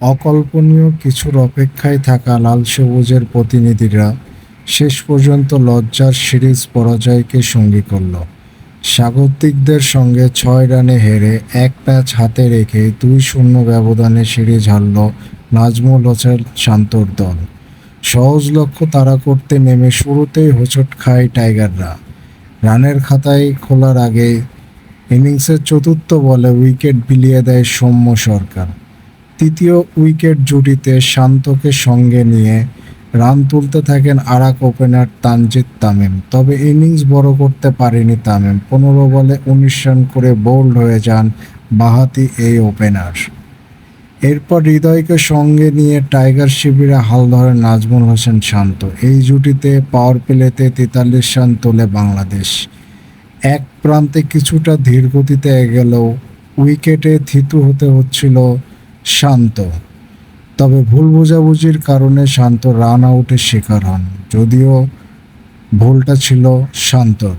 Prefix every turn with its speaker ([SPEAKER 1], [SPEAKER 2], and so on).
[SPEAKER 1] অকল্পনীয় কিছুর অপেক্ষায় থাকা লাল সবুজের প্রতিনিধিরা শেষ পর্যন্ত লজ্জার সিরিজ পরাজয়কে সঙ্গী করল। স্বাগতিকদের সঙ্গে ছয় রানে হেরে এক ম্যাচ হাতে রেখে দুই শূন্য ব্যবধানে সিরিজ হারল নাজমুল হোসেন শান্তর দল। সহজ লক্ষ্য তাড়া করতে নেমে শুরুতেই হোঁচট খায় টাইগাররা। রানের খাতায় খোলার আগে ইনিংসের চতুর্থ বলে উইকেট বিলিয়ে দেয় সৌম্য সরকার। তৃতীয় উইকেট জুটিতে শান্তকে সঙ্গে নিয়ে রান তুলতে থাকেন আরাক ওপেনার তানজিদ তামিম। তবে ইনিংস বড় করতে পারেনি তামিম। পনেরো বলে উনিশ রান করে বোল্ড হয়ে যান বাহাতি এই ওপেনার। এরপর হৃদয়কে সঙ্গে নিয়ে টাইগার শিবিরে হাল ধরে নাজমুল হোসেন শান্ত। এই জুটিতে পাওয়ার প্লেতে তেতাল্লিশ রান তোলে বাংলাদেশ। এক প্রান্তে কিছুটা ধীর গতিতে এগেলেও উইকেটে থিতু হতে হচ্ছিল শান্ত। তবে ভুল বোঝাবুঝির কারণে শান্ত রান আউটের শিকার হন যদিও ভুলটা ছিল শান্তর।